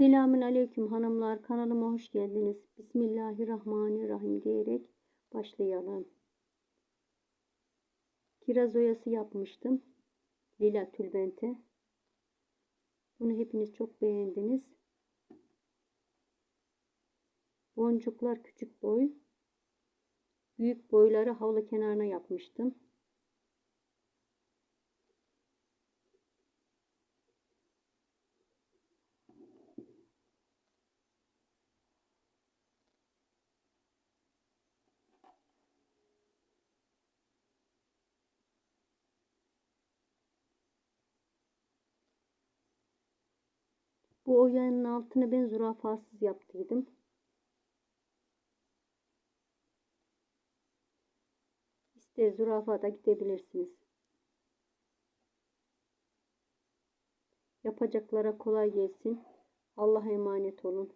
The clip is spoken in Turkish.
Selamün aleyküm hanımlar kanalıma hoş geldiniz. Bismillahirrahmanirrahim diyerek başlayalım. Kiraz oyası yapmıştım. Lila tülbente. Bunu hepiniz çok beğendiniz. Boncuklar küçük boy. Büyük boyları havlu kenarına yapmıştım. Bu oyanın altını ben zürafasız yaptıydım. İster zürafada gidebilirsiniz. Yapacaklara kolay gelsin. Allah'a emanet olun.